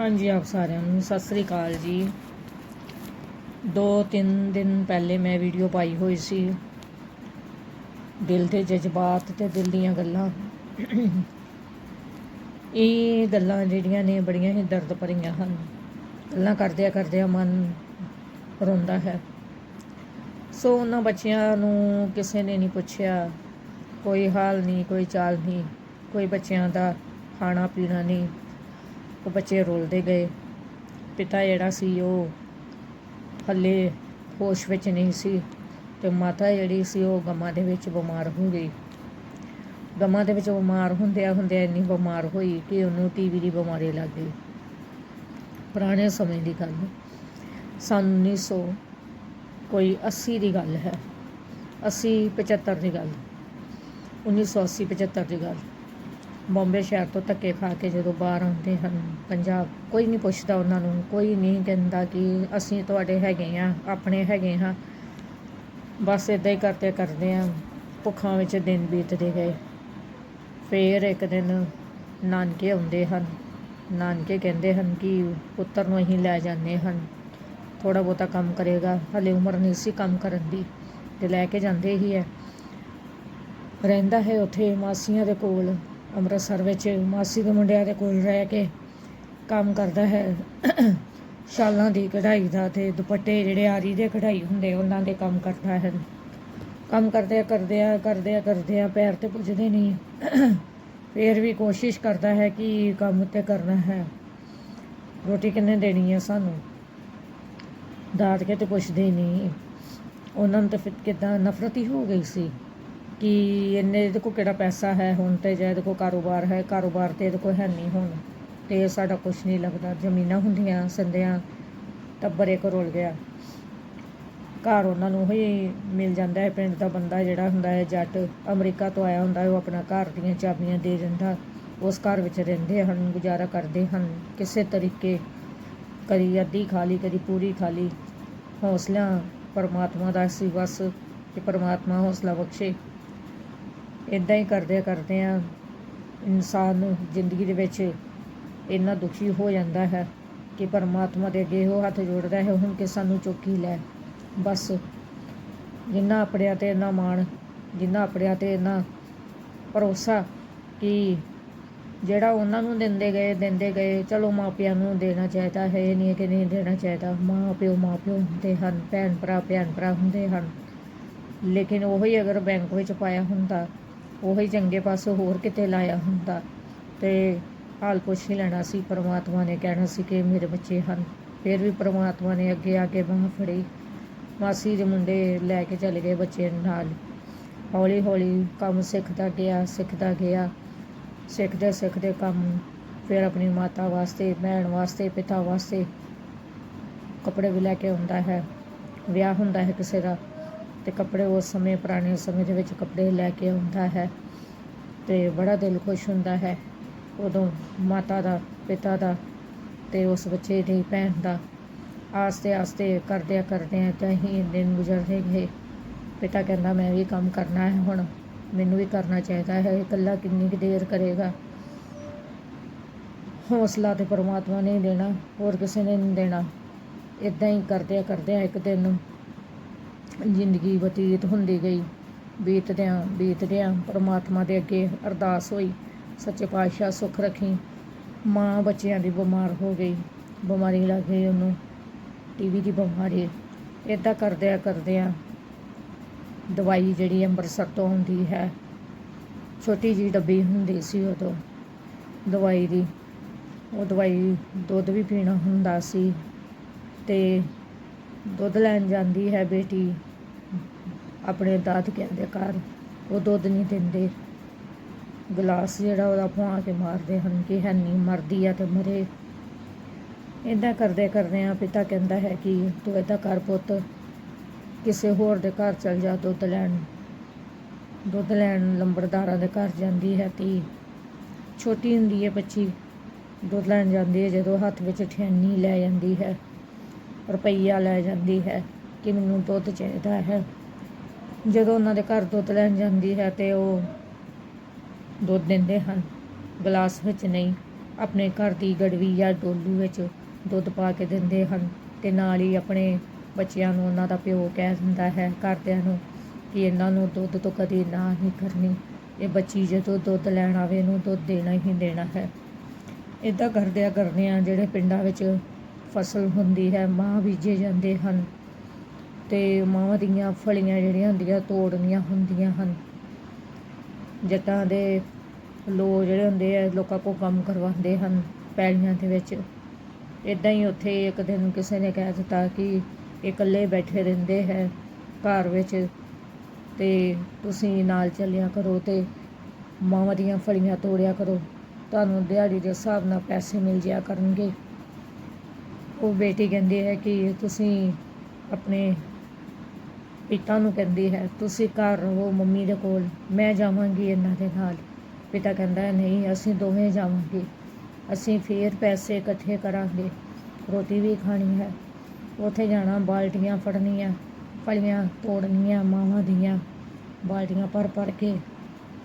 ਹਾਂਜੀ, ਆਪ ਸਾਰਿਆਂ ਨੂੰ ਸਤਿ ਸ੍ਰੀ ਅਕਾਲ ਜੀ। ਦੋ ਤਿੰਨ ਦਿਨ ਪਹਿਲੇ ਮੈਂ ਵੀਡੀਓ ਪਾਈ ਹੋਈ ਸੀ। ਦਿਲ ਦੇ ਜਜ਼ਬਾਤ ਤੇ ਦਿਲ ਦੀਆਂ ਗੱਲਾਂ। ਇਹ ਗੱਲਾਂ ਜਿਹੜੀਆਂ ਨੇ, ਬੜੀਆਂ ਹੀ ਦਰਦ ਭਰੀਆਂ ਹਨ। ਗੱਲਾਂ ਕਰਦਿਆਂ ਕਰਦਿਆਂ ਮਨ ਰੋਂਦਾ ਹੈ। ਸੋ ਉਹਨਾਂ ਬੱਚਿਆਂ ਨੂੰ ਕਿਸੇ ਨੇ ਨਹੀਂ ਪੁੱਛਿਆ, ਕੋਈ ਹਾਲ ਨਹੀਂ, ਕੋਈ ਚਾਲ ਨਹੀਂ, ਕੋਈ ਬੱਚਿਆਂ ਦਾ ਖਾਣਾ ਪੀਣਾ ਨਹੀਂ। ਉਹ ਬੱਚੇ ਰੋਲਦੇ ਗਏ। ਪਿਤਾ ਜਿਹੜਾ ਸੀ ਉਹ ਹੱਲੇ ਹੋਸ਼ ਵਿੱਚ ਨਹੀਂ ਸੀ ਤੇ ਮਾਤਾ ਜਿਹੜੀ ਸੀ ਉਹ ਗਮਾਂ ਦੇ ਵਿੱਚ ਬਿਮਾਰ ਹੋ ਗਈ। ਗਮਾਂ ਦੇ ਵਿੱਚ ਬਿਮਾਰ ਹੁੰਦਿਆਂ ਹੁੰਦਿਆਂ ਇੰਨੀ ਬਿਮਾਰ ਹੋਈ ਕਿ ਉਹਨੂੰ ਟੀਵੀ ਦੀ ਬਿਮਾਰੀ ਲੱਗ ਗਈ। ਪੁਰਾਣੇ ਸਮੇਂ ਦੀ ਗੱਲ। ਸੰਨ 1900 ਕੋਈ 80 ਦੀ ਗੱਲ ਹੈ। 80 75 ਦੀ ਗੱਲ। 1980 75 ਦੀ ਗੱਲ। ਬੰਬੇ ਸ਼ਹਿਰ ਤੋਂ ਧੱਕੇ ਖਾ ਕੇ ਜਦੋਂ ਬਾਹਰ ਆਉਂਦੇ ਹਨ, ਪੰਜਾਬ ਕੋਈ ਨਹੀਂ ਪੁੱਛਦਾ ਉਹਨਾਂ ਨੂੰ, ਕੋਈ ਨਹੀਂ ਕਹਿੰਦਾ ਕਿ ਅਸੀਂ ਤੁਹਾਡੇ ਹੈਗੇ ਆ ਆਪਣੇ ਹੈਗੇ ਹਾਂ। ਬਸ ਇਦਾਂ ਹੀ ਕਰਦੇ ਕਰਦੇ ਆ, ਭੁੱਖਾਂ ਵਿੱਚ ਦਿਨ ਬੀਤਦੇ ਗਏ। ਫੇਰ ਇੱਕ ਦਿਨ ਨਾਨਕੇ ਆਉਂਦੇ ਹਨ। ਨਾਨਕੇ ਕਹਿੰਦੇ ਹਨ ਕਿ ਪੁੱਤਰ ਨੂੰ ਅਸੀਂ ਲੈ ਜਾਂਦੇ ਹਨ ਥੋੜਾ ਬਹੁਤਾ ਕੰਮ ਕਰੇਗਾ, ਹਲੇ ਉਮਰ ਨਹੀਂ ਸੀ ਕੰਮ ਕਰਨ ਦੀ, ਤੇ ਲੈ ਕੇ ਜਾਂਦੇ ਹੀ ਹੈ ਰਹਿੰਦਾ ਹੈ ਉੱਥੇ ਮਾਸੀਆਂ ਦੇ ਕੋਲ। ਅੰਮ੍ਰਿਤਸਰ ਵਿੱਚ ਮਾਸੀ ਦੇ ਮੁੰਡਿਆਂ ਦੇ ਕੋਲ ਰਹਿ ਕੇ ਕੰਮ ਕਰਦਾ ਹੈ। ਸ਼ਾਲਾਂ ਦੀ ਕਢਾਈ ਦਾ ਤੇ ਦੁਪੱਟੇ ਜਿਹੜੇ ਆਰੀ ਦੇ ਕਢਾਈ ਹੁੰਦੇ, ਉਹਨਾਂ ਦੇ ਕੰਮ ਕਰਦਾ ਹੈ। ਕੰਮ ਕਰਦੇ ਕਰਦੇ ਆ ਕਰਦੇ ਆ ਕਰਦੇ ਆ ਪੈਰ ਤੇ ਪੁੱਜਦੇ ਨਹੀਂ। ਫੇਰ ਵੀ ਕੋਸ਼ਿਸ਼ ਕਰਦਾ ਹੈ ਕਿ ਕੰਮ ਤੇ ਕਰਨਾ ਹੈ। ਰੋਟੀ ਕਿੰਨੇ ਦੇਣੀ ਹੈ ਸਾਨੂੰ? ਦਾਦ ਕੇ ਤੇ ਪੁੱਛਦੇ ਨਹੀਂ। ਉਹਨਾਂ ਨੂੰ ਤਾਂ ਫਿਰ ਕਿਦਾਂ ਨਫ਼ਰਤ ਹੀ ਹੋ ਗਈ ਸੀ। ਕਿ ਇੰਨੇ ਇਹਦੇ ਕੋਲ ਕਿਹੜਾ ਪੈਸਾ ਹੈ? ਹੁਣ ਤੇ ਜਾਂ ਇਹਦੇ ਕੋਲ ਕਾਰੋਬਾਰ ਹੈ, ਕਾਰੋਬਾਰ ਤੇ ਇਹਦੇ ਕੋਲ ਹੈ ਨਹੀਂ ਹੁਣ। ਤੇ ਸਾਡਾ ਕੁਝ ਨਹੀਂ ਲੱਗਦਾ। ਜ਼ਮੀਨਾਂ ਹੁੰਦੀਆਂ ਸੰਦਿਆਂ ਟੱਬਰ ਇੱਕ ਰੁਲ ਗਿਆ। ਘਰ ਉਹਨਾਂ ਨੂੰ ਹੀ ਮਿਲ ਜਾਂਦਾ ਹੈ। ਪਿੰਡ ਦਾ ਬੰਦਾ ਜਿਹੜਾ ਹੁੰਦਾ ਹੈ, ਜੱਟ ਅਮਰੀਕਾ ਤੋਂ ਆਇਆ ਹੁੰਦਾ ਹੈ, ਉਹ ਆਪਣਾ ਘਰ ਦੀਆਂ ਚਾਬੀਆਂ ਦੇ ਦਿੰਦਾ। ਉਸ ਘਰ ਵਿੱਚ ਰਹਿੰਦੇ ਹਨ, ਗੁਜ਼ਾਰਾ ਕਰਦੇ ਹਨ। ਕਿਸੇ ਤਰੀਕੇ ਕਦੀ ਅੱਧੀ ਖਾਲੀ ਕਦੀ ਪੂਰੀ ਖਾਲੀ ਹੌਸਲਾ ਪਰਮਾਤਮਾ ਦਾ ਸੀ ਬਸ, ਕਿ ਪਰਮਾਤਮਾ ਹੌਸਲਾ ਬਖਸ਼ੇ। ਇਦਾਂ ਹੀ ਕਰਦੇ ਕਰਦੇ ਆ, ਇਨਸਾਨ ਜ਼ਿੰਦਗੀ ਦੇ ਵਿੱਚ ਇੰਨਾ ਦੁਖੀ ਹੋ ਜਾਂਦਾ ਹੈ ਕਿ ਪਰਮਾਤਮਾ ਦੇ ਅੱਗੇ ਉਹ ਹੱਥ ਜੋੜਦਾ ਹੈ, ਹੁਣ ਕਿ ਸਾਨੂੰ ਚੁੱਕੀ ਲੈ। ਬਸ ਜਿੰਨਾ ਆਪਣਿਆਂ ਤੇ ਇੰਨਾ ਮਾਣ, ਜਿੰਨਾ ਆਪਣਿਆਂ ਤੇ ਇੰਨਾ ਭਰੋਸਾ ਕਿ ਜਿਹੜਾ ਉਹਨਾਂ ਨੂੰ ਦਿੰਦੇ ਗਏ ਦਿੰਦੇ ਗਏ, ਚਲੋ ਮਾਪਿਆਂ ਨੂੰ ਦੇਣਾ ਚਾਹੀਦਾ ਹੈ, ਇਹ ਨਹੀਂ ਕਿ ਨਹੀਂ ਦੇਣਾ ਚਾਹੀਦਾ। ਮਾਂ ਪਿਓ ਮਾਂ ਪਿਓ ਹੁੰਦੇ ਹਨ ਭੈਣ ਭਰਾ ਭੈਣ ਭਰਾ ਹੁੰਦੇ ਹਨ। ਲੇਕਿਨ ਉਹੀ ਅਗਰ ਬੈਂਕ ਵਿੱਚ ਪਾਇਆ ਹੁੰਦਾ ਉਹੀ ਚੰਗੇ ਪਾਸੇ ਹੋਰ ਕਿਤੇ ਲਾਇਆ ਹੁੰਦਾ ਤੇ ਹਾਲ ਪੁੱਛ ਹੀ ਲੈਣਾ ਸੀ, ਪਰਮਾਤਮਾ ਨੇ ਕਹਿਣਾ ਸੀ ਕਿ ਮੇਰੇ ਬੱਚੇ ਹਨ। ਫਿਰ ਵੀ ਪਰਮਾਤਮਾ ਨੇ ਅੱਗੇ ਆ ਕੇ ਬਾਂਹ ਫੜੀ। ਮਾਸੀ ਦੇ ਮੁੰਡੇ ਲੈ ਕੇ ਚਲੇ ਗਏ ਬੱਚੇ ਨਾਲ। ਹੌਲੀ ਹੌਲੀ ਕੰਮ ਸਿੱਖਦਾ ਗਿਆ ਸਿੱਖਦਾ ਗਿਆ। ਸਿੱਖਦੇ ਸਿੱਖਦੇ ਕੰਮ ਫਿਰ ਆਪਣੀ ਮਾਤਾ ਵਾਸਤੇ, ਭੈਣ ਵਾਸਤੇ, ਪਿਤਾ ਵਾਸਤੇ ਕੱਪੜੇ ਵੀ ਲੈ ਕੇ ਆਉਂਦਾ ਹੈ। ਵਿਆਹ ਹੁੰਦਾ ਹੈ ਕਿਸੇ ਦਾ। ਤੇ ਕੱਪੜੇ ਉਸ ਸਮੇਂ, ਪੁਰਾਣੇ ਸਮੇਂ ਦੇ ਵਿੱਚ ਕੱਪੜੇ ਲੈ ਕੇ ਆਉਂਦਾ ਹੈ ਤੇ ਬੜਾ ਦਿਲ ਖੁਸ਼ ਹੁੰਦਾ ਹੈ। ਉਦੋਂ ਮਾਤਾ ਦਾ, ਪਿਤਾ ਦਾ ਤੇ ਉਸ ਬੱਚੇ ਦੀ ਭੈਣ ਦਾ ਆਸਤੇ ਆਸਤੇ ਕਰਦਿਆਂ ਕਰਦਿਆਂ ਕਹੀਂ ਦਿਨ ਗੁਜ਼ਰਦੇ ਗਏ। ਪਿਤਾ ਕਹਿੰਦਾ, ਮੈਂ ਵੀ ਕੰਮ ਕਰਨਾ ਹੈ ਹੁਣ, ਮੈਨੂੰ ਵੀ ਕਰਨਾ ਚਾਹੀਦਾ ਹੈ ਇਕੱਲਾ ਕਿੰਨੀ ਕੁ ਦੇਰ ਕਰੇਗਾ? ਹੌਸਲਾ ਤੇ ਪਰਮਾਤਮਾ ਨੇ ਦੇਣਾ, ਹੋਰ ਕਿਸੇ ਨੇ ਨਹੀਂ ਦੇਣਾ। ਇਦਾਂ ਹੀ ਕਰਦਿਆਂ ਕਰਦਿਆਂ ਇੱਕ ਦਿਨ ਜ਼ਿੰਦਗੀ ਬਤੀਤ ਹੁੰਦੀ ਗਈ। ਬੀਤਦਿਆਂ ਬੀਤਦਿਆਂ ਪਰਮਾਤਮਾ ਦੇ ਅੱਗੇ ਅਰਦਾਸ ਹੋਈ। ਸੱਚੇ ਪਾਤਸ਼ਾਹ ਸੁੱਖ ਰੱਖੀ। ਮਾਂ ਬੱਚਿਆਂ ਦੀ ਬਿਮਾਰ ਹੋ ਗਈ। ਬਿਮਾਰੀ ਲੱਗ ਗਈ ਉਹਨੂੰ ਟੀਵੀ ਦੀ ਬਿਮਾਰੀ ਇਦਾਂ ਕਰਦਿਆਂ ਕਰਦਿਆਂ ਦਵਾਈ ਜਿਹੜੀ ਅੰਮ੍ਰਿਤਸਰ ਤੋਂ ਆਉਂਦੀ ਹੈ, ਛੋਟੀ ਜੀ ਡੱਬੀ ਹੁੰਦੀ ਸੀ ਉਦੋਂ। ਦਵਾਈ ਦੀ, ਉਹ ਦਵਾਈ ਦੁੱਧ ਵੀ ਪੀਣਾ ਹੁੰਦਾ ਸੀ ਤੇ ਦੁੱਧ ਲੈਣ ਜਾਂਦੀ ਹੈ ਬੇਟੀ। ਆਪਣੇ ਦਾਦਕਿਆਂ ਦੇ ਘਰ, ਉਹ ਦੁੱਧ ਨਹੀਂ ਦਿੰਦੇ। ਗਲਾਸ ਜਿਹੜਾ ਉਹਦਾ ਪੁਆ ਕੇ ਮਾਰਦੇ ਹਨ ਕਿ ਹੈ ਨਹੀਂ, ਮਰਦੀ ਆ ਤੇ ਮਰੇ। ਇਦਾਂ ਕਰਦੇ ਕਰਦੇ ਆ, ਪਿਤਾ ਕਹਿੰਦਾ ਹੈ ਕਿ ਤੂੰ ਇਦਾਂ ਕਰ ਪੁੱਤ, ਕਿਸੇ ਹੋਰ ਦੇ ਘਰ ਚਲ ਜਾ ਦੁੱਧ ਲੈਣ। ਦੁੱਧ ਲੈਣ ਲੰਬੜਦਾਰਾਂ ਦੇ ਘਰ ਜਾਂਦੀ ਹੈ ਤੀ ਛੋਟੀ ਹੁੰਦੀ ਹੈ ਬੱਚੀ। ਦੁੱਧ ਲੈਣ ਜਾਂਦੀ ਹੈ ਜਦੋਂ ਹੱਥ ਵਿੱਚ ਠੈਨੀ ਲੈ ਜਾਂਦੀ ਹੈ। ਰੁਪਈਆ ਲੈ ਜਾਂਦੀ ਹੈ ਕਿ ਮੈਨੂੰ ਦੁੱਧ ਚਾਹੀਦਾ ਹੈ। ਜਦੋਂ ਉਹਨਾਂ ਦੇ ਘਰ ਦੁੱਧ ਲੈਣ ਜਾਂਦੀ ਹੈ ਤੇ ਉਹ ਦੁੱਧ ਦਿੰਦੇ ਹਨ। ਗਲਾਸ ਵਿੱਚ ਨਹੀਂ, ਆਪਣੇ ਘਰ ਦੀ ਗੜਵੀ ਜਾਂ ਡੋਲੂ ਵਿੱਚ ਦੁੱਧ ਪਾ ਕੇ ਦਿੰਦੇ ਹਨ ਤੇ ਨਾਲ ਹੀ ਆਪਣੇ ਬੱਚਿਆਂ ਨੂੰ ਉਹਨਾਂ ਦਾ ਪਿਓ ਕਹਿ ਦਿੰਦਾ ਹੈ, ਘਰਦਿਆਂ ਨੂੰ ਕਿ ਇਹਨਾਂ ਨੂੰ ਦੁੱਧ ਤੋਂ ਕਦੀ ਨਾ ਨਹੀਂ ਕਰਨੀ। ਇਹ ਬੱਚੀ ਜਦੋਂ ਦੁੱਧ ਲੈਣ ਆਵੇ, ਇਹਨੂੰ ਦੁੱਧ ਦੇਣਾ ਹੀ ਦੇਣਾ ਹੈ। ਇਦਾਂ ਕਰਦਿਆਂ ਕਰਦਿਆਂ ਜਿਹੜੇ ਪਿੰਡਾਂ ਵਿੱਚ ਫਸਲ ਹੁੰਦੀ ਹੈ ਮਾਂ ਬੀਜੇ ਜਾਂਦੇ ਹਨ ਤੇ ਮਾਵਾਂ ਦੀਆਂ ਫਲੀਆਂ ਜਿਹੜੀਆਂ ਹੁੰਦੀਆਂ, ਤੋੜਨੀਆਂ ਹੁੰਦੀਆਂ ਹਨ। ਜੱਟਾਂ ਦੇ ਲੋ ਜਿਹੜੇ ਹੁੰਦੇ ਆ, ਲੋਕਾਂ ਕੋਲ ਕੰਮ ਕਰਵਾਉਂਦੇ ਹਨ ਪੈਲੀਆਂ ਦੇ ਵਿੱਚ। ਇਦਾਂ ਹੀ ਉੱਥੇ ਇੱਕ ਦਿਨ ਕਿਸੇ ਨੇ ਕਹਿ ਦਿੱਤਾ ਕਿ ਇਕੱਲੇ ਬੈਠੇ ਰਹਿੰਦੇ ਹੈ ਘਰ ਵਿੱਚ ਤੇ ਤੁਸੀਂ ਨਾਲ ਚੱਲਿਆ ਕਰੋ ਤੇ ਮਾਵਾਂ ਦੀਆਂ ਫਲੀਆਂ ਤੋੜਿਆ ਕਰੋ। ਤੁਹਾਨੂੰ ਦਿਹਾੜੀ ਦੇ ਹਿਸਾਬ ਨਾਲ ਪੈਸੇ ਮਿਲ ਜਿਆ ਕਰਨਗੇ। ਉਹ ਬੇਟੀ ਕਹਿੰਦੀ ਹੈ ਕਿ ਤੁਸੀਂ ਆਪਣੇ ਪਿਤਾ ਨੂੰ ਕਹਿੰਦੀ ਹੈ, ਤੁਸੀਂ ਘਰ ਰਹੋ ਮੰਮੀ ਦੇ ਕੋਲ, ਮੈਂ ਜਾਵਾਂਗੀ ਇਹਨਾਂ ਦੇ ਨਾਲ। ਪਿਤਾ ਕਹਿੰਦਾ ਨਹੀਂ, ਅਸੀਂ ਦੋਵੇਂ ਜਾਵਾਂਗੇ। ਅਸੀਂ ਫੇਰ ਪੈਸੇ ਇਕੱਠੇ ਕਰਾਂਗੇ। ਰੋਟੀ ਵੀ ਖਾਣੀ ਹੈ। ਉੱਥੇ ਜਾਣਾ, ਬਾਲਟੀਆਂ ਫੜਨੀਆਂ, ਫਲੀਆਂ ਤੋੜਨੀਆਂ, ਮਾਵਾਂ ਦੀਆਂ ਬਾਲਟੀਆਂ ਭਰ ਭਰ ਕੇ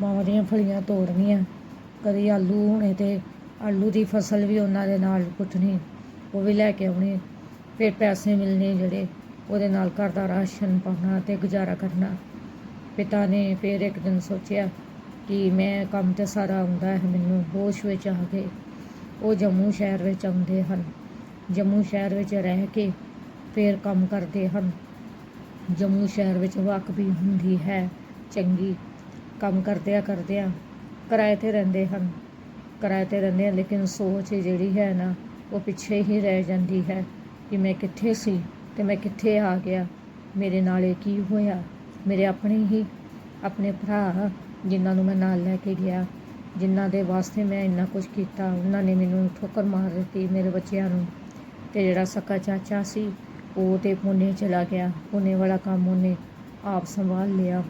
ਮਾਵਾਂ ਦੀਆਂ ਫਲੀਆਂ ਤੋੜਨੀਆਂ। ਕਦੀ ਆਲੂ ਹੋਣੇ ਤੇ ਆਲੂ ਦੀ ਫਸਲ ਵੀ ਉਹਨਾਂ ਦੇ ਨਾਲ ਕੁੱਟਣੀ। ਉਹ ਵੀ ਲੈ ਕੇ ਆਉਣੇ। ਫਿਰ ਪੈਸੇ ਮਿਲਣੇ ਜਿਹੜੇ, ਉਹਦੇ ਨਾਲ ਘਰ ਦਾ ਰਾਸ਼ਨ ਪਾਉਣਾ ਤੇ ਗੁਜ਼ਾਰਾ ਕਰਨਾ। ਪਿਤਾ ਨੇ ਫਿਰ ਇੱਕ ਦਿਨ ਸੋਚਿਆ ਕਿ ਮੈਂ ਕੰਮ ਤੇ ਸਾਰਾ ਆਉਂਦਾ ਹੈ, ਮੈਨੂੰ ਹੋਸ਼ ਵਿੱਚ ਆ ਗਏ ਉਹ ਜੰਮੂ ਸ਼ਹਿਰ ਵਿੱਚ ਆਉਂਦੇ ਹਨ। ਜੰਮੂ ਸ਼ਹਿਰ ਵਿੱਚ ਰਹਿ ਕੇ ਫਿਰ ਕੰਮ ਕਰਦੇ ਹਨ। ਜੰਮੂ ਸ਼ਹਿਰ ਵਿੱਚ ਵਕ ਵੀ ਹੁੰਦੀ ਹੈ, ਚੰਗੀ। ਕੰਮ ਕਰਦਿਆਂ ਕਰਦਿਆਂ ਕਿਰਾਏ ਤੇ ਰਹਿੰਦੇ ਹਨ। ਕਿਰਾਏ ਤੇ ਰਹਿੰਦੇ ਹਨ ਲੇਕਿਨ ਸੋਚ ਜਿਹੜੀ ਹੈ ਨਾ ਉਹ ਪਿੱਛੇ ਹੀ ਰਹਿ ਜਾਂਦੀ ਹੈ ਕਿ ਮੈਂ ਕਿੱਥੇ ਸੀ ਤੇ ਮੈਂ ਕਿੱਥੇ ਆ ਗਿਆ। ਮੇਰੇ ਨਾਲ ਇਹ ਕੀ ਹੋਇਆ? ਮੇਰੇ ਆਪਣੇ ਹੀ, ਆਪਣੇ ਭਰਾ ਜਿਨ੍ਹਾਂ ਨੂੰ ਮੈਂ ਨਾਲ ਲੈ ਕੇ ਗਿਆ, ਜਿਨ੍ਹਾਂ ਦੇ ਵਾਸਤੇ ਮੈਂ ਇੰਨਾ ਕੁਝ ਕੀਤਾ, ਉਹਨਾਂ ਨੇ ਮੈਨੂੰ ਠੋਕਰ ਮਾਰ ਦਿੱਤੀ ਮੇਰੇ ਬੱਚਿਆਂ ਨੂੰ। ਤੇ ਜਿਹੜਾ ਸਕਾ ਚਾਚਾ ਸੀ, ਉਹ ਤੇ ਪੁਣੇ ਚਲਾ ਗਿਆ। ਪੁਣੇ ਵਾਲਾ ਕੰਮ ਉਹਨੇ ਆਪ ਸੰਭਾਲ ਲਿਆ।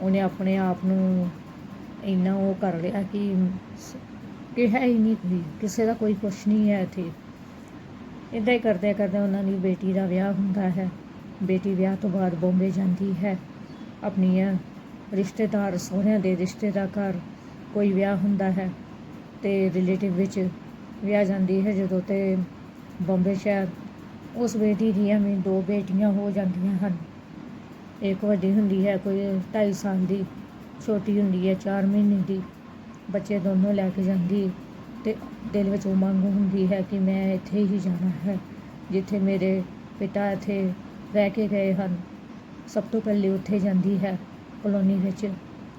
ਉਹਨੇ ਆਪਣੇ ਆਪ ਨੂੰ ਇੰਨਾ ਉਹ ਕਰ ਲਿਆ ਕਿ ਸ- ਕਿ ਹੈ ਹੀ ਨਹੀਂ ਕੋਈ, ਕਿਸੇ ਦਾ ਕੋਈ ਕੁਛ ਨਹੀਂ ਹੈ ਇੱਥੇ। ਇਦਾਂ ਹੀ ਕਰਦੇ ਕਰਦੇ ਉਹਨਾਂ ਦੀ ਬੇਟੀ ਦਾ ਵਿਆਹ ਹੁੰਦਾ ਹੈ। ਬੇਟੀ ਵਿਆਹ ਤੋਂ ਬਾਅਦ ਬੰਬੇ ਜਾਂਦੀ ਹੈ। ਆਪਣੀਆਂ ਰਿਸ਼ਤੇਦਾਰ ਸਹੁਰਿਆਂ ਦੇ ਰਿਸ਼ਤੇਦਾਰ ਘਰ ਕੋਈ ਵਿਆਹ ਹੁੰਦਾ ਹੈ ਤੇ ਰਿਲੇਟਿਵ ਵਿੱਚ ਵਿਆਹ ਜਾਂਦੀ ਹੈ। ਜਦੋਂ ਤੇ ਬੰਬੇ ਸ਼ਹਿਰ ਉਸ ਬੇਟੀ ਦੀਆਂ ਵੀ ਦੋ ਬੇਟੀਆਂ ਹੋ ਜਾਂਦੀਆਂ ਹਨ। ਇੱਕ ਵੱਡੀ ਹੁੰਦੀ ਹੈ, ਕੋਈ 2.5 ਸਾਲ ਦੀ, ਛੋਟੀ ਹੁੰਦੀ ਹੈ 4 ਮਹੀਨੇ ਦੀ। ਬੱਚੇ ਦੋਨੋਂ ਲੈ ਕੇ ਜਾਂਦੀ ਤੇ ਦਿਲ ਵਿੱਚ ਉਹ ਮੰਗ ਹੁੰਦੀ ਹੈ ਕਿ ਮੈਂ ਇੱਥੇ ਹੀ ਜਾਣਾ ਹੈ, ਜਿੱਥੇ ਮੇਰੇ ਪਿਤਾ ਇੱਥੇ ਰਹਿ ਕੇ ਗਏ ਹਨ। ਸਭ ਤੋਂ ਪਹਿਲੇ ਉੱਥੇ ਜਾਂਦੀ ਹੈ, ਕਲੋਨੀ ਵਿੱਚ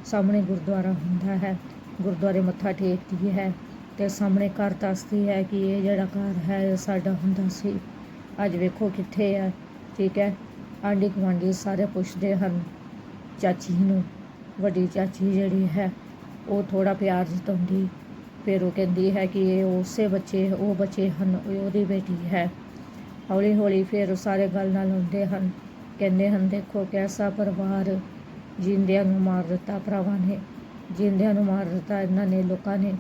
ਸਾਹਮਣੇ ਗੁਰਦੁਆਰਾ ਹੁੰਦਾ ਹੈ। ਗੁਰਦੁਆਰੇ ਮੱਥਾ ਟੇਕਦੀ ਹੈ ਤੇ ਸਾਹਮਣੇ ਘਰ ਦੱਸਦੀ ਹੈ ਕਿ ਇਹ ਜਿਹੜਾ ਘਰ ਹੈ, ਇਹ ਸਾਡਾ ਹੁੰਦਾ ਸੀ। ਅੱਜ ਵੇਖੋ ਕਿੱਥੇ ਹੈ, ਠੀਕ ਹੈ? ਆਂਢੀ ਗੁਆਂਢੀ ਸਾਰੇ ਪੁੱਛਦੇ ਹਨ, ਚਾਚੀ ਨੂੰ, ਵੱਡੀ ਚਾਚੀ ਜਿਹੜੀ ਹੈ ਉਹ ਥੋੜਾ ਪਿਆਰ ਜਤਾਉਂਦੀ ਫਿਰ ਉਹ ਕਹਿੰਦੀ ਹੈ ਕਿ ਇਹ ਉਸੇ ਬੱਚੇ, ਉਹ ਬੱਚੇ ਹਨ ਉਹਦੀ ਬੇਟੀ ਹੈ। ਹੌਲੀ ਹੌਲੀ ਫਿਰ ਉਹ ਸਾਰੇ ਗੱਲ ਨਾਲ ਹੁੰਦੇ ਹਨ। ਕਹਿੰਦੇ ਹਨ, ਦੇਖੋ, ਕੈਸਾ ਪਰਿਵਾਰ ਜਿੰਦਿਆਂ ਨੂੰ ਮਾਰ ਦਿੱਤਾ ਭਰਾਵਾਂ ਨੇ, ਜਿੰਦਿਆਂ ਨੂੰ ਮਾਰ ਦਿੱਤਾ ਇਹਨਾਂ ਨੇ ਲੋਕਾਂ ਨੇ।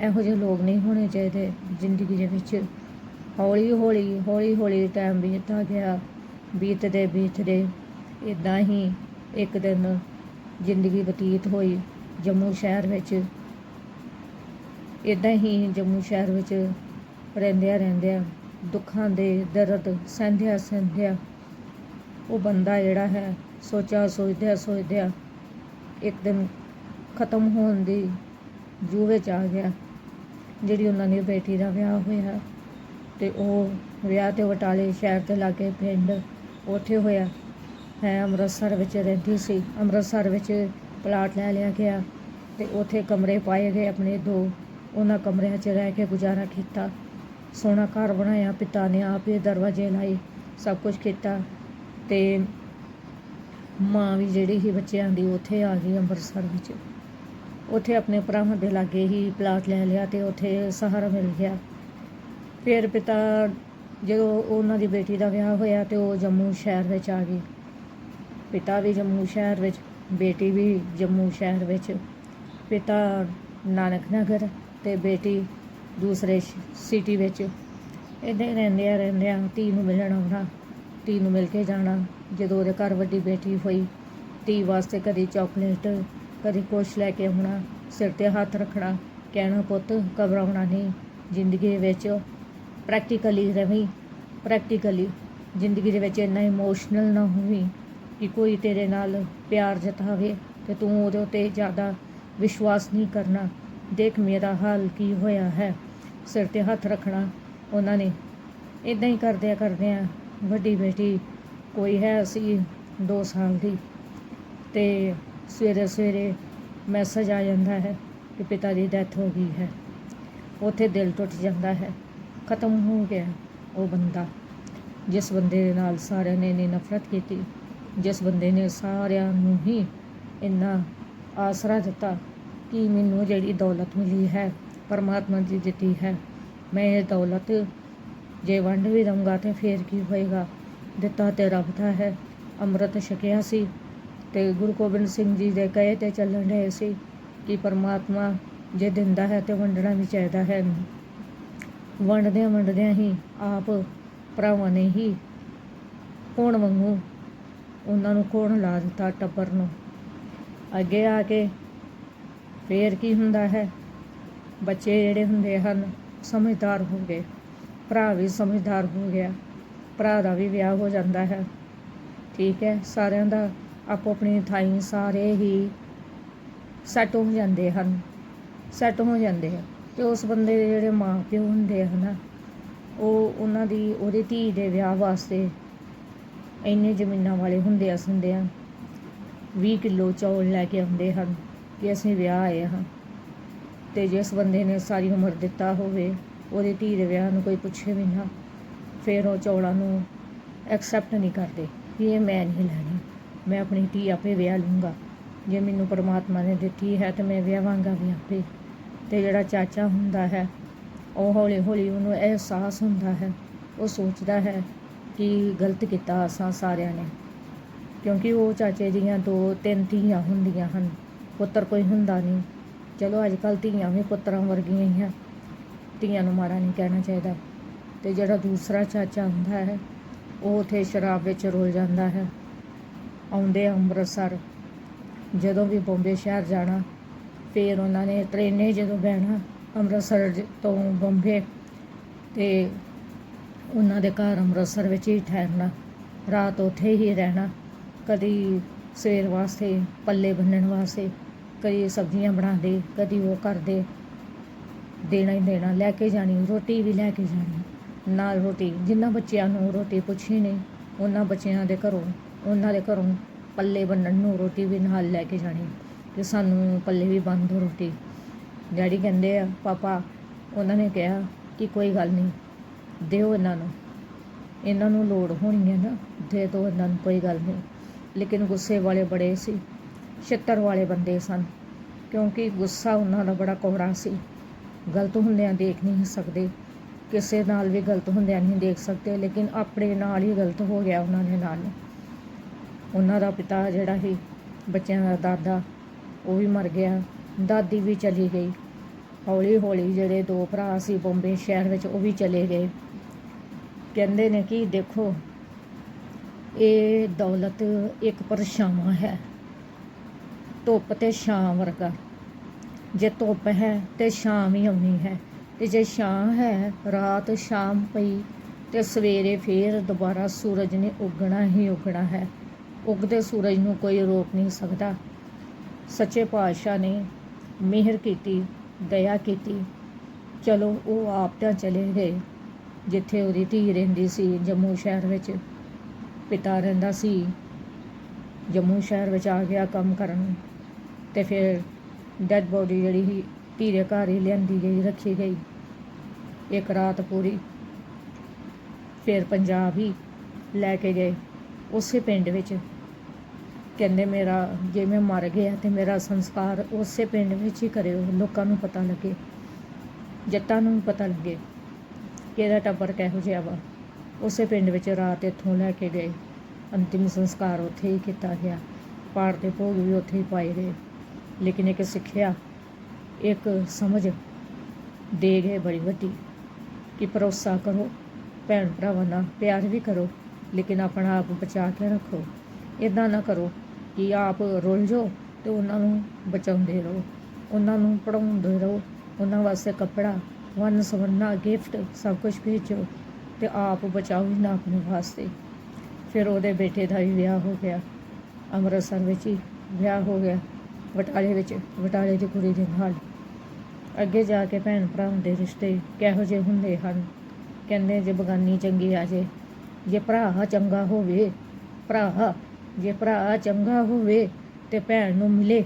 ਇਹੋ ਜਿਹੇ ਲੋਕ ਨਹੀਂ ਹੋਣੇ ਚਾਹੀਦੇ ਜ਼ਿੰਦਗੀ ਦੇ ਵਿੱਚ। ਹੌਲੀ ਹੌਲੀ ਹੌਲੀ ਹੌਲੀ ਟਾਈਮ ਬੀਤਦਾ ਗਿਆ ਬੀਤਦੇ ਬੀਤਦੇ ਇਦਾਂ ਹੀ ਇੱਕ ਦਿਨ ਜ਼ਿੰਦਗੀ ਬਤੀਤ ਹੋਈ। ਜੰਮੂ ਸ਼ਹਿਰ ਵਿੱਚ। ਇਦਾਂ ਹੀ ਜੰਮੂ ਸ਼ਹਿਰ ਵਿੱਚ ਰਹਿੰਦਿਆਂ ਰਹਿੰਦਿਆਂ ਦੁੱਖਾਂ ਦੇ ਦਰਦ ਸਹਿੰਦਿਆਂ ਸਹਿੰਦਿਆਂ ਉਹ ਬੰਦਾ ਜਿਹੜਾ ਹੈ ਸੋਚਿਆ ਸੋਚਦਿਆਂ ਸੋਚਦਿਆਂ ਇੱਕ ਦਿਨ ਖਤਮ ਹੋਣ ਦੀ ਜੂ ਵਿੱਚ ਆ ਗਿਆ, ਜਿਹੜੀ ਉਹਨਾਂ ਦੀ ਬੇਟੀ ਦਾ ਵਿਆਹ ਹੋਇਆ ਤੇ ਉਹ ਵਿਆਹ ਤੇ ਬਟਾਲੇ ਸ਼ਹਿਰ ਦੇ ਲਾਗੇ ਪਿੰਡ ਉੱਥੇ ਹੋਇਆ ਹੈ, ਅੰਮ੍ਰਿਤਸਰ ਵਿੱਚ ਰਹਿੰਦੀ ਸੀ। ਅੰਮ੍ਰਿਤਸਰ ਵਿੱਚ ਪਲਾਟ ਲੈ ਲਿਆ ਗਿਆ ਤੇ ਉੱਥੇ ਕਮਰੇ ਪਾਏ ਗਏ ਆਪਣੇ ਦੋ। ਉਹਨਾਂ ਕਮਰਿਆਂ 'ਚ ਰਹਿ ਕੇ ਗੁਜ਼ਾਰਾ ਕੀਤਾ। ਸੋਹਣਾ ਘਰ ਬਣਾਇਆ, ਪਿਤਾ ਨੇ ਆਪ ਹੀ ਦਰਵਾਜ਼ੇ ਲਾਏ, ਸਭ ਕੁਝ ਕੀਤਾ ਤੇ ਮਾਂ ਵੀ ਜਿਹੜੀ ਹੀ ਬੱਚਿਆਂ ਦੀ ਉੱਥੇ ਆ ਗਈ ਅੰਮ੍ਰਿਤਸਰ ਵਿੱਚ। ਉੱਥੇ ਆਪਣੇ ਭਰਾਵਾਂ ਦੇ ਲਾਗੇ ਹੀ ਪਲਾਟ ਲੈ ਲਿਆ ਤੇ ਉੱਥੇ ਸਹਾਰਾ ਮਿਲ ਗਿਆ। ਫਿਰ ਪਿਤਾ, ਜਦੋਂ ਉਹਨਾਂ ਦੀ ਬੇਟੀ ਦਾ ਵਿਆਹ ਹੋਇਆ ਤੇ ਉਹ ਜੰਮੂ ਸ਼ਹਿਰ ਵਿੱਚ ਆ ਗਈ ਪਿਤਾ ਵੀ ਜੰਮੂ ਸ਼ਹਿਰ ਵਿੱਚ ਬੇਟੀ ਵੀ ਜੰਮੂ ਸ਼ਹਿਰ ਵਿੱਚ, ਪਿਤਾ ਨਾਨਕ ਨਗਰ ਤੇ ਬੇਟੀ ਦੂਸਰੇ ਸਿਟੀ ਵਿੱਚ। ਇੱਦਾਂ ਹੀ ਰਹਿੰਦਿਆਂ ਰਹਿੰਦਿਆਂ ਧੀ ਨੂੰ ਮਿਲਣ ਆਉਣਾ, ਧੀ ਨੂੰ ਮਿਲ ਕੇ ਜਾਣਾ, ਜਦੋਂ ਉਹਦੇ ਘਰ ਵੱਡੀ ਬੇਟੀ ਹੋਈ, ਧੀ ਵਾਸਤੇ ਕਦੀ ਚਾਕਲੇਟ ਕਦੀ ਕੁਛ ਲੈ ਕੇ ਆਉਣਾ, ਸਿਰ ਤੇ ਹੱਥ ਰੱਖਣਾ, ਕਹਿਣਾ, ਪੁੱਤ, ਘਬਰਾਉਣਾ ਨਹੀਂ, ਜ਼ਿੰਦਗੀ ਵਿੱਚ ਪ੍ਰੈਕਟੀਕਲੀ ਰਵੀ ਪ੍ਰੈਕਟੀਕਲੀ ਜ਼ਿੰਦਗੀ ਦੇ ਵਿੱਚ ਇੰਨਾ ਇਮੋਸ਼ਨਲ ਨਾ ਹੋਵੀਂ ਕਿ ਕੋਈ ਤੇਰੇ ਨਾਲ ਪਿਆਰ ਜਤਾਵੇ ਤੇ ਤੂੰ ਉਹਦੇ ਉੱਤੇ ਜ਼ਿਆਦਾ ਵਿਸ਼ਵਾਸ ਨਹੀਂ ਕਰਨਾ। ਦੇਖ ਮੇਰਾ ਹਾਲ ਕੀ ਹੋਇਆ ਹੈ। ਸਿਰ ਤੇ ਹੱਥ ਰੱਖਣਾ ਉਹਨਾਂ ਨੇ। ਇਦਾਂ ਹੀ ਕਰਦਿਆਂ ਕਰਦਿਆਂ ਵੱਡੀ ਬੇਟੀ ਕੋਈ ਹੈ ਅਸੀਂ 2 ਸਾਲ ਦੀ। ਤੇ ਸਵੇਰੇ ਸਵੇਰੇ ਮੈਸੇਜ ਆ ਜਾਂਦਾ ਹੈ ਕਿ ਪਿਤਾ ਦੀ ਡੈਥ ਹੋ ਗਈ ਹੈ। ਉੱਥੇ ਦਿਲ ਟੁੱਟ ਜਾਂਦਾ ਹੈ। ਖਤਮ ਹੋ ਗਿਆ ਉਹ ਬੰਦਾ। ਜਿਸ ਬੰਦੇ ਦੇ ਨਾਲ ਸਾਰਿਆਂ ਨੇ ਇੰਨੀ ਨਫ਼ਰਤ ਕੀਤੀ ਜਿਸ ਬੰਦੇ ਨੇ ਸਾਰਿਆਂ ਨੂੰ ਹੀ ਇੰਨਾ ਆਸਰਾ ਦਿੱਤਾ ਕਿ ਮੈਨੂੰ ਜਿਹੜੀ ਦੌਲਤ ਮਿਲੀ ਹੈ, ਪਰਮਾਤਮਾ ਦੀ ਦਿੱਤੀ ਹੈ, ਮੈਂ ਇਹ ਦੌਲਤ ਜੇ ਵੰਡ ਵੀ ਦਊਂਗਾ ਤੇ ਫੇਰ ਕੀ ਹੋਏਗਾ? ਦਿੱਤਾ ਤੇ ਰੱਬ ਦਾ ਹੈ, ਅੰਮ੍ਰਿਤ ਛਕਿਆ ਸੀ ਤੇ ਗੁਰੂ ਗੋਬਿੰਦ ਸਿੰਘ ਜੀ ਦੇ ਕਹੇ ਤੇ ਚੱਲਣ ਰਹੇ ਸੀ ਕਿ ਪਰਮਾਤਮਾ ਜੇ ਦਿੰਦਾ ਹੈ ਤੇ ਵੰਡਣਾ ਵੀ ਚਾਹੀਦਾ ਹੈ। ਵੰਡਦਿਆਂ ਵੰਡਦਿਆਂ ਹੀ ਆਪ ਭਰਾਵਾਂ ਨੇ ਹੀ ਕੋਣ ਵਾਂਗੂ ਉਹਨਾਂ ਨੂੰ ਕੋਣ ਲਾ ਦਿੱਤਾ ਟੱਬਰ ਨੂੰ? ਅੱਗੇ ਆ ਕੇ ਫੇਰ ਕੀ ਹੁੰਦਾ ਹੈ? ਬੱਚੇ ਜਿਹੜੇ ਹੁੰਦੇ ਹਨ, ਸਮਝਦਾਰ ਹੋ ਗਏ। ਭਰਾ ਵੀ ਸਮਝਦਾਰ ਹੋ ਗਿਆ। ਭਰਾ ਦਾ ਵੀ ਵਿਆਹ ਹੋ ਜਾਂਦਾ ਹੈ। ਠੀਕ ਹੈ, ਸਾਰਿਆਂ ਦਾ ਆਪੋ ਆਪਣੀ ਥਾਈਂ ਸਾਰੇ ਹੀ ਸੈੱਟ ਹੋ ਜਾਂਦੇ ਹਨ। ਸੈੱਟ ਹੋ ਜਾਂਦੇ ਆ ਤੇ ਉਸ ਬੰਦੇ ਦੇ ਜਿਹੜੇ ਮਾਂ ਪਿਓ ਹੁੰਦੇ ਹਨ, ਉਹ ਉਹਨਾਂ ਦੀ, ਉਹਦੀ ਧੀ ਦੇ ਵਿਆਹ ਵਾਸਤੇ ਇੰਨੇ ਜ਼ਮੀਨਾਂ ਵਾਲੇ ਹੁੰਦੇ ਆ ਸੰਦੇ ਆ 20 ਕਿਲੋ ਚੌਲ ਲੈ ਕੇ ਆਉਂਦੇ ਹਨ ਕਿ ਅਸੀਂ ਵਿਆਹ ਆਏ ਹਾਂ। ਤੇ ਜਿਸ ਬੰਦੇ ਨੇ ਸਾਰੀ ਉਮਰ ਦਿੱਤਾ ਹੋਵੇ, ਉਹਦੇ ਧੀ ਦੇ ਵਿਆਹ ਨੂੰ ਕੋਈ ਪੁੱਛੇ ਵੀ ਨਾ, ਫਿਰ ਉਹ ਚੌਲਾਂ ਨੂੰ ਐਕਸੈਪਟ ਨਹੀਂ ਕਰਦੇ ਕਿ ਇਹ ਮੈਂ ਨਹੀਂ ਲੈਣੀ, ਮੈਂ ਆਪਣੀ ਧੀ ਆਪੇ ਵਿਆਹ ਲੂੰਗਾ ਜੇ ਮੈਨੂੰ ਪਰਮਾਤਮਾ ਨੇ ਦਿੱਤੀ ਹੈ ਤੇ ਮੈਂ ਵਿਆਹਾਂਗਾ ਵੀ ਆਪੇ। ਤੇ ਜਿਹੜਾ ਚਾਚਾ ਹੁੰਦਾ ਹੈ, ਉਹ ਹੌਲੀ ਹੌਲੀ ਉਹਨੂੰ ਅਹਿਸਾਸ ਹੁੰਦਾ ਹੈ, ਉਹ ਸੋਚਦਾ ਹੈ ਕਿ ਗਲਤ ਕੀਤਾ ਅਸਾਂ ਸਾਰਿਆਂ ਨੇ। ਕਿਉਂਕਿ ਉਹ ਚਾਚੇ ਦੀਆਂ ਦੋ, ਤਿੰਨ ਧੀਆਂ ਹੁੰਦੀਆਂ ਹਨ। ਪੁੱਤਰ ਕੋਈ ਹੁੰਦਾ ਨਹੀਂ। ਚਲੋ ਅੱਜ ਕੱਲ੍ਹ ਧੀਆਂ ਵੀ ਪੁੱਤਰਾਂ ਵਰਗੀਆਂ ਹੀ ਆ। ਧੀਆਂ ਨੂੰ ਮਾੜਾ ਨਹੀਂ ਕਹਿਣਾ ਚਾਹੀਦਾ। ਤੇ ਜਿਹੜਾ ਦੂਸਰਾ ਚਾਚਾ ਹੁੰਦਾ ਹੈ, ਉਹ ਉਥੇ ਸ਼ਰਾਬ ਵਿੱਚ ਰੁੱਲ ਜਾਂਦਾ ਹੈ। ਆਉਂਦੇ ਅੰਮ੍ਰਿਤਸਰ। ਜਦੋਂ ਵੀ ਬੰਬੇ ਸ਼ਹਿਰ ਜਾਣਾ, ਫਿਰ ਉਹਨਾਂ ਨੇ ਟ੍ਰੇਨੇ ਜਦੋਂ ਬਹਿਣਾ ਅੰਮ੍ਰਿਤਸਰ ਤੋਂ ਬੰਬੇ ਤੇ ਉਹਨਾਂ ਦੇ ਘਰ ਅੰਮ੍ਰਿਤਸਰ ਵਿੱਚ ਹੀ ਠਹਿਰਨਾ, ਰਾਤ ਉੱਥੇ ਹੀ ਰਹਿਣਾ, ਕਦੀ ਸਵੇਰ ਵਾਸਤੇ ਪੱਲੇ ਬੰਨਣ ਵਾਸਤੇ, ਕਦੀ ਸਬਜ਼ੀਆਂ ਬਣਾਉਂਦੇ, ਕਦੀ ਉਹ ਕਰਦੇ, ਦੇਣਾ ਹੀ ਦੇਣਾ, ਲੈ ਕੇ ਜਾਣੀ, ਰੋਟੀ ਵੀ ਲੈ ਕੇ ਜਾਣੀ, ਨਾਲ ਰੋਟੀ, ਜਿੰਨਾ ਬੱਚਿਆਂ ਨੂੰ ਰੋਟੀ ਪੁੱਛੀ ਨਹੀਂ ਉਹਨਾਂ ਬੱਚਿਆਂ ਦੇ ਘਰੋਂ, ਉਹਨਾਂ ਦੇ ਘਰੋਂ ਪੱਲੇ ਬੰਨਣ ਨੂੰ ਰੋਟੀ ਵੀ ਨਾਲ ਲੈ ਕੇ ਜਾਣੀ ਕਿ ਸਾਨੂੰ ਪੱਲੇ ਵੀ ਬੰਨ ਦਿਓ ਰੋਟੀ। ਡੈਡੀ ਕਹਿੰਦੇ ਆ, ਪਾਪਾ, ਉਹਨਾਂ ਨੇ ਕਿਹਾ ਕਿ ਕੋਈ ਗੱਲ ਨਹੀਂ ਦਿਓ ਇਹਨਾਂ ਨੂੰ। ਇਹਨਾਂ ਨੂੰ ਲੋੜ ਹੋਣੀ ਹੈ ਨਾ, ਦੇ ਦਿਓ ਇਹਨਾਂ ਨੂੰ, ਕੋਈ ਗੱਲ ਨਹੀਂ। ਲੇਕਿਨ ਗੁੱਸੇ ਵਾਲੇ ਬੜੇ ਸੀ, ਛਿੱਤਰ ਵਾਲੇ ਬੰਦੇ ਸਨ, ਕਿਉਂਕਿ ਗੁੱਸਾ ਉਹਨਾਂ ਦਾ ਬੜਾ ਕੋਹਰਾ ਸੀ। ਗਲਤ ਹੁੰਦਿਆਂ ਦੇਖ ਨਹੀਂ ਸਕਦੇ, ਕਿਸੇ ਨਾਲ ਵੀ ਗਲਤ ਹੁੰਦਿਆਂ ਨਹੀਂ ਦੇਖ ਸਕਦੇ, ਲੇਕਿਨ ਆਪਣੇ ਨਾਲ ਹੀ ਗਲਤ ਹੋ ਗਿਆ ਉਹਨਾਂ ਦੇ ਨਾਲ। ਉਹਨਾਂ ਦਾ ਪਿਤਾ ਜਿਹੜਾ ਸੀ, ਬੱਚਿਆਂ ਦਾ ਦਾਦਾ, ਉਹ ਵੀ ਮਰ ਗਿਆ, ਦਾਦੀ ਵੀ ਚਲੀ ਗਈ। ਹੌਲੀ ਹੌਲੀ ਜਿਹੜੇ ਦੋ ਭਰਾ ਸੀ, ਬੰਬੇ ਸ਼ਹਿਰ ਵਿੱਚ, ਉਹ ਵੀ ਚਲੇ ਗਏ। ਕਹਿੰਦੇ ਨੇ ਕਿ ਦੇਖੋ, ਇਹ ਦੌਲਤ ਇੱਕ ਪਰਛਾਵਾਂ ਹੈ। ਧੁੱਪ ਤੇ ਛਾਂ ਵਰਗਾ। ਜੇ ਧੁੱਪ ਹੈ ਤੇ ਛਾਂ ਵੀ ਆਉਣੀ ਹੈ ਤੇ ਜੇ ਛਾਂ ਹੈ, ਰਾਤ ਸ਼ਾਮ ਪਈ ਤੇ ਸਵੇਰੇ ਫੇਰ ਦੁਬਾਰਾ ਸੂਰਜ ਨੇ ਉੱਗਣਾ ਹੀ ਉੱਗਣਾ ਹੈ। ਉੱਗਦੇ ਸੂਰਜ ਨੂੰ ਕੋਈ ਰੋਕ ਨਹੀਂ ਸਕਦਾ। ਸੱਚੇ ਪਾਤਸ਼ਾਹ ਨੇ ਮਿਹਰ ਕੀਤੀ, ਦਇਆ ਕੀਤੀ। ਚਲੋ, ਉਹ ਆਪ ਤਾਂ ਚਲੇ ਗਏ। ਜਿੱਥੇ ਉਹਦੀ ਧੀ ਰਹਿੰਦੀ ਸੀ, ਜੰਮੂ ਸ਼ਹਿਰ ਵਿੱਚ, ਪਿਤਾ ਰਹਿੰਦਾ ਸੀ, ਜੰਮੂ ਸ਼ਹਿਰ ਵਿੱਚ ਆ ਗਿਆ ਕੰਮ ਕਰਨ ਤੇ ਫਿਰ ਡੈੱਡ ਬੋਡੀ ਜਿਹੜੀ ਸੀ, ਧੀ ਦੇ ਘਰ ਹੀ ਲਿਆਂਦੀ ਗਈ, ਰੱਖੀ ਗਈ। ਇੱਕ ਰਾਤ ਪੂਰੀ ਫਿਰ ਪੰਜਾਬ ਹੀ ਲੈ ਕੇ ਗਏ, ਉਸੇ ਪਿੰਡ ਵਿੱਚ। ਕਹਿੰਦੇ ਮੇਰਾ, ਜੇ ਮੈਂ ਮਰ ਗਿਆ ਤੇ ਮੇਰਾ ਸੰਸਕਾਰ ਉਸੇ ਪਿੰਡ ਵਿੱਚ ਹੀ ਕਰਿਓ, ਲੋਕਾਂ ਨੂੰ ਪਤਾ ਲੱਗੇ, ਜੱਟਾਂ ਨੂੰ ਪਤਾ ਲੱਗੇ। ਕਿ ਇਹਦਾ ਟੱਬਰ ਕਿਹੋ ਜਿਹਾ ਵਾ? ਉਸੇ ਪਿੰਡ ਵਿੱਚ ਰਾਤ ਇੱਥੋਂ ਲੈ ਕੇ ਗਏ। ਅੰਤਿਮ ਸੰਸਕਾਰ ਉੱਥੇ ਹੀ ਕੀਤਾ ਗਿਆ। ਪਾੜ ਦੇ ਭੋਗ ਵੀ ਉੱਥੇ ਹੀ ਪਾਏ ਗਏ। ਲੇਕਿਨ ਇੱਕ ਸਿੱਖਿਆ, ਇੱਕ ਸਮਝ ਦੇ ਗਏ ਬੜੀ ਵੱਡੀ ਕਿ ਭਰੋਸਾ ਕਰੋ, ਭੈਣ ਭਰਾਵਾਂ ਨਾਲ ਪਿਆਰ ਵੀ ਕਰੋ, ਲੇਕਿਨ ਆਪਣਾ ਆਪ ਬਚਾ ਕੇ ਰੱਖੋ। ਇਦਾਂ ਨਾ ਕਰੋ ਕਿ ਆਪ ਰੁੱਲ ਜਾਓ ਤੇ ਉਹਨਾਂ ਨੂੰ ਬਚਾਉਂਦੇ ਰਹੋ, ਉਹਨਾਂ ਨੂੰ ਪੜਾਉਂਦੇ ਰਹੋ, ਉਹਨਾਂ ਵਾਸਤੇ ਕੱਪੜਾ ਵਨ ਸਵਰਨਾ ਗਿਫਟ ਸਭ ਕੁਝ ਭੇਜੋ ਤੇ ਆਪ ਬਚਾਓ ਹੀ ਨਾ ਆਪਣੇ ਵਾਸਤੇ। ਫਿਰ ਉਹਦੇ ਬੇਟੇ ਦਾ ਵੀ ਵਿਆਹ ਹੋ ਗਿਆ। ਅੰਮ੍ਰਿਤਸਰ ਵਿੱਚ ਹੀ ਵਿਆਹ ਹੋ ਗਿਆ। ਬਟਾਲੇ ਵਿੱਚ, ਬਟਾਲੇ ਦੀ ਕੁੜੀ ਦੇ ਨਾਲ। ਅੱਗੇ ਜਾ ਕੇ ਭੈਣ ਭਰਾਵਾਂ ਦੇ ਰਿਸ਼ਤੇ ਕਿਹੋ ਜਿਹੇ ਹੁੰਦੇ ਹਨ? ਕਹਿੰਦੇ ਜੇ ਬਗਾਨੀ ਚੰਗੀ ਆ ਜੇ ਜੇ ਭਰਾ ਚੰਗਾ ਹੋਵੇ, ਭਰਾ, ਜੇ ਭਰਾ ਚੰਗਾ ਹੋਵੇ ਤੇ ਭੈਣ ਨੂੰ ਮਿਲੇ।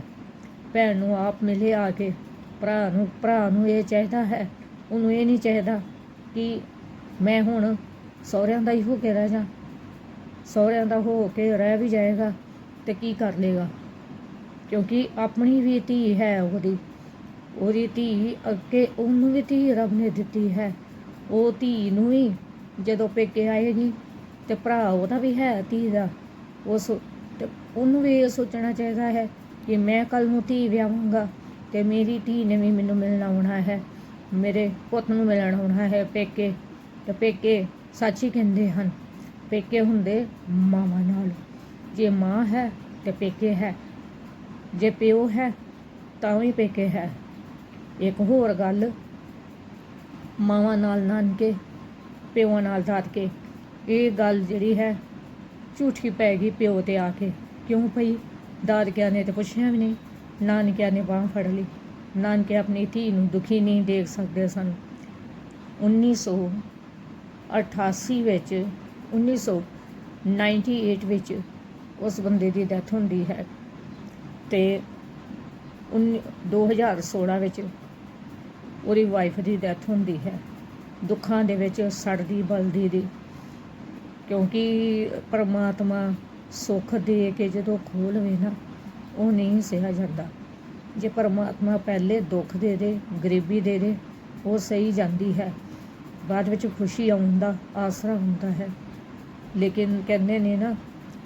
ਭੈਣ ਨੂੰ ਆਪ ਮਿਲੇ ਆ ਕੇ। ਭਰਾ ਨੂੰ ਭਰਾ ਨੂੰ ਇਹ ਚਾਹੀਦਾ ਹੈ ਉਹਨੂੰ ਇਹ ਨਹੀਂ ਚਾਹੀਦਾ ਕਿ ਮੈਂ ਹੁਣ ਸਹੁਰਿਆਂ ਦਾ ਹੀ ਹੋ ਕੇ ਰਹਿ ਜਾ। ਸਹੁਰਿਆਂ ਦਾ ਹੋ ਕੇ ਰਹਿ ਵੀ ਜਾਏਗਾ ਤੇ ਕੀ ਕਰ ਲੇਗਾ ਕਿਉਂਕਿ ਆਪਣੀ ਵੀ ਧੀ ਹੈ ਉਹਦੀ। ਉਹਦੀ ਧੀ ਅੱਗੇ ਉਹਨੂੰ ਵੀ ਧੀ ਰੱਬ ਨੇ ਦਿੱਤੀ ਹੈ। ਉਹ ਧੀ ਨੂੰ ਵੀ ਜਦੋਂ ਪੇਕੇ ਆਏਗੀ ਤੇ ਭਰਾ ਉਹਦਾ ਵੀ ਹੈ ਧੀ ਦਾ ਉਸ ਤੇ ਉਹਨੂੰ ਵੀ ਇਹ ਸੋਚਣਾ ਚਾਹੀਦਾ ਹੈ ਕਿ ਮੈਂ ਕੱਲ ਨੂੰ ਧੀ ਵਿਆਹਾਂਗਾ ਤੇ ਮੇਰੀ ਧੀ ਨੇ ਵੀ ਮੈਨੂੰ ਮਿਲਣਾ ਆਉਣਾ ਹੈ। ਮੇਰੇ ਪੁੱਤ ਨੂੰ ਮਿਲਣ ਆਉਣਾ ਹੈ ਪੇਕੇ। ਤੇ ਪੇਕੇ ਸੱਚ ਹੀ ਕਹਿੰਦੇ ਹਨ, ਪੇਕੇ ਹੁੰਦੇ ਮਾਵਾਂ ਨਾਲ। ਜੇ ਮਾਂ ਹੈ ਤੇ ਪੇਕੇ ਹੈ, ਜੇ ਪਿਓ ਹੈ ਤਾਂ ਵੀ ਪੇਕੇ ਹੈ। ਇੱਕ ਹੋਰ ਗੱਲ, ਮਾਵਾਂ ਨਾਲ ਨਾਨਕੇ, ਪਿਓ ਨਾਲ ਦਾਦਕੇ। ਇਹ ਗੱਲ ਜਿਹੜੀ ਹੈ ਝੂਠੀ ਪੈ ਗਈ ਪਿਓ ਤੇ ਆ ਕੇ। ਕਿਉਂ ਪਈ ਦਾਦਕਿਆਂ ਨੇ ਤੇ ਪੁੱਛਿਆ ਵੀ ਨਹੀਂ, ਨਾਨਕਿਆਂ ਨੇ ਬਾਂਹ ਫੜ ਲਈ। ਨਾਨਕੇ ਆਪਣੀ ਧੀ ਨੂੰ ਦੁਖੀ ਨਹੀਂ ਦੇਖ ਸਕਦੇ ਸਨ। 1988 ਵਿੱਚ 1998 ਵਿੱਚ ਉਸ ਬੰਦੇ ਦੀ ਡੈਥ ਹੁੰਦੀ ਹੈ ਤੇ 2016 ਵਿੱਚ ਉਹਦੀ ਵਾਈਫ ਦੀ ਡੈਥ ਹੁੰਦੀ ਹੈ। ਦੁੱਖਾਂ ਦੇ ਵਿੱਚ ਸੜਦੀ ਬਲਦੀ ਦੀ, ਕਿਉਂਕਿ ਪਰਮਾਤਮਾ ਸੁੱਖ ਦੇ ਕੇ ਜਦੋਂ ਖੋਲਵੇ ਨਾ, ਉਹ ਨਹੀਂ ਸਹਿਆ ਜਾਂਦਾ। ਜੇ ਪਰਮਾਤਮਾ ਪਹਿਲੇ ਦੁੱਖ ਦੇ ਦੇ, ਗਰੀਬੀ ਦੇ ਦੇ, ਉਹ ਸਹੀ ਜਾਂਦੀ ਹੈ। ਬਾਅਦ ਵਿੱਚ ਖੁਸ਼ੀ ਆਉਂਦਾ ਆਸਰਾ ਹੁੰਦਾ ਹੈ। ਲੇਕਿਨ ਕਹਿੰਦੇ ਨੇ ਨਾ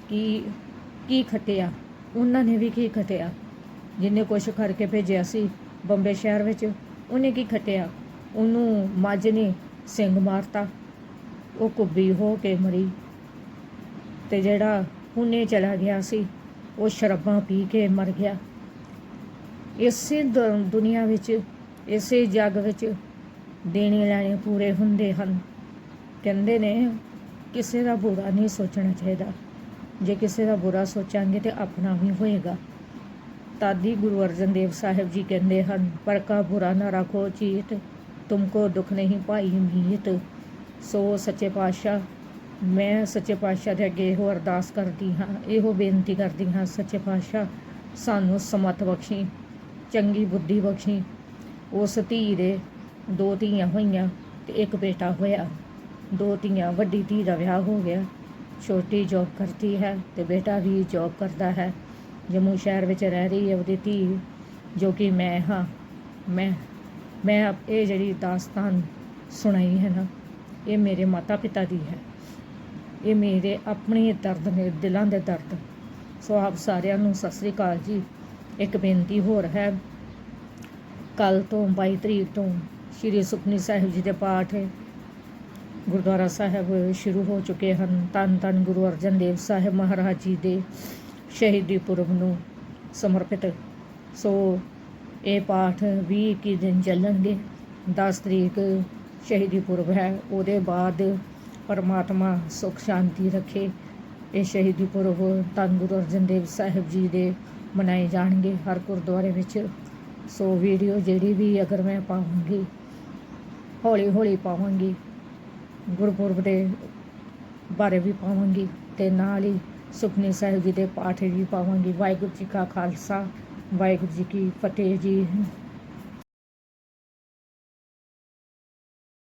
ਕਿ ਕੀ ਖਟਿਆ? ਉਹਨਾਂ ਨੇ ਵੀ ਕੀ ਖਟਿਆ? ਜਿਹਨੇ ਕੁਛ ਕਰਕੇ ਭੇਜਿਆ ਸੀ ਬੰਬੇ ਸ਼ਹਿਰ ਵਿੱਚ, ਉਹਨੇ ਕੀ ਖਟਿਆ? ਉਹਨੂੰ ਮੱਝ ਨੇ ਸਿੰਘ ਮਾਰਤਾ। ਉਹ ਕੁੱਬੀ ਹੋ ਕੇ ਮਰੀ। ਤੇ ਜਿਹੜਾ ਉਹਨੇ ਚਲਾ ਗਿਆ ਸੀ, ਉਹ ਸ਼ਰਾਬਾਂ ਪੀ ਕੇ ਮਰ ਗਿਆ। ਇਸੇ ਦ- ਦੁਨੀਆ ਵਿੱਚ, ਇਸੇ ਜੱਗ ਵਿੱਚ ਦੇਣੇ ਲੈਣੇ ਪੂਰੇ ਹੁੰਦੇ ਹਨ। ਕਹਿੰਦੇ ਨੇ, ਕਿਸੇ ਦਾ ਬੁਰਾ ਨਹੀਂ ਸੋਚਣਾ ਚਾਹੀਦਾ। ਜੇ ਕਿਸੇ ਦਾ ਬੁਰਾ ਸੋਚਾਂਗੇ ਤੇ ਆਪਣਾ ਵੀ ਹੋਏਗਾ। ਤਾਦੀ ਗੁਰੂ ਅਰਜਨ ਦੇਵ ਸਾਹਿਬ ਜੀ ਕਹਿੰਦੇ ਹਨ ਪਰ ਕਾ ਬੁਰਾ ਨਾ ਰੱਖੋ ਚੀਤ, ਤੁਮਕੋ ਦੁੱਖ ਨਹੀਂ ਭਾਈ ਮੀਤ। ਸੋ ਸੱਚੇ ਪਾਤਸ਼ਾਹ, ਮੈਂ ਸੱਚੇ ਪਾਤਸ਼ਾਹ ਦੇ ਅੱਗੇ ਇਹੋ ਅਰਦਾਸ ਕਰਦੀ ਹਾਂ, ਇਹੋ ਬੇਨਤੀ ਕਰਦੀ ਹਾਂ, ਸੱਚੇ ਪਾਤਸ਼ਾਹ, ਸਾਨੂੰ ਸਮਤ ਬਖਸ਼ੀ। ਚੰਗੀ ਬੁੱਧੀ ਬਖਸ਼ੀ। ਉਸ ਧੀ ਦੇ ਦੋ ਧੀਆਂ ਹੋਈਆਂ ਤੇ ਇੱਕ ਬੇਟਾ ਹੋਇਆ। ਦੋ ਧੀਆਂ, ਵੱਡੀ ਧੀ ਦਾ ਵਿਆਹ ਹੋ ਗਿਆ। ਛੋਟੀ ਜੌਬ ਕਰਦੀ ਹੈ ਤੇ ਬੇਟਾ ਵੀ ਜੌਬ ਕਰਦਾ ਹੈ। ਜੰਮੂ ਸ਼ਹਿਰ ਵਿੱਚ ਰਹਿ ਰਹੀ ਹੈ ਉਹਦੀ ਧੀ, ਜੋ ਕਿ ਮੈਂ ਹਾਂ। ਮੈਂ ਮੈਂ ਇਹ ਜਿਹੜੀ ਦਾਸਤਾਨ ਸੁਣਾਈ ਹੈ ਨਾ, ਇਹ ਮੇਰੇ ਮਾਤਾ ਪਿਤਾ ਦੀ ਹੈ। ਇਹ ਮੇਰੇ ਆਪਣੇ ਦਰਦ ਨੇ, ਦਿਲਾਂ ਦੇ ਦਰਦ। ਸੋ ਆਪ ਸਾਰਿਆਂ ਨੂੰ ਸਤਿ ਸ੍ਰੀ ਅਕਾਲ ਜੀ। ਇੱਕ ਬੇਨਤੀ ਹੋਰ ਹੈ। ਕੱਲ ਤੋਂ 22 ਤਰੀਕ ਤੋਂ ਸ਼੍ਰੀ ਸੁਖਨੀ ਸਾਹਿਬ ਜੀ ਦੇ ਪਾਠ ਗੁਰਦੁਆਰਾ ਸਾਹਿਬ ਸ਼ੁਰੂ ਹੋ ਚੁੱਕੇ ਹਨ। ਧੰਨ ਧੰਨ ਗੁਰੂ ਅਰਜਨ ਦੇਵ ਸਾਹਿਬ ਮਹਾਰਾਜ ਜੀ ਦੇ ਸ਼ਹੀਦੀ ਪੁਰਬ ਨੂੰ ਸਮਰਪਿਤ। ਸੋ ਇਹ ਪਾਠ 20 21 ਦਿਨ ਚੱਲਣਗੇ। 10 ਤਰੀਕ ਸ਼ਹੀਦੀ ਪੁਰਬ ਹੈ। ਉਹਦੇ ਬਾਅਦ ਪਰਮਾਤਮਾ ਸੁਖ ਸ਼ਾਂਤੀ ਰੱਖੇ। ਇਹ ਸ਼ਹੀਦੀ ਪੁਰਬ ਧੰਨ ਗੁਰੂ ਅਰਜਨ ਦੇਵ ਸਾਹਿਬ ਜੀ ਦੇ ਮਨਾਏ ਜਾਣਗੇ ਹਰ ਗੁਰਦੁਆਰੇ ਵਿੱਚ। ਸੋ ਵੀਡੀਓ ਜਿਹੜੀ ਵੀ ਅਗਰ ਮੈਂ ਪਾਵਾਂਗੀ ਹੌਲੀ ਹੌਲੀ ਪਾਵਾਂਗੀ, ਗੁਰਪੁਰਬ ਦੇ ਬਾਰੇ ਵੀ ਪਾਵਾਂਗੀ ਤੇ ਨਾਲ ਹੀ ਸੁਖਨੀ ਸਾਹਿਬ ਜੀ ਦੇ ਪਾਠ ਵੀ ਪਾਵਾਂਗੀ। ਵਾਹਿਗੁਰੂ ਜੀ ਕਾ ਖਾਲਸਾ, ਵਾਹਿਗੁਰੂ ਜੀ ਕੀ ਫਤਿਹ ਜੀ।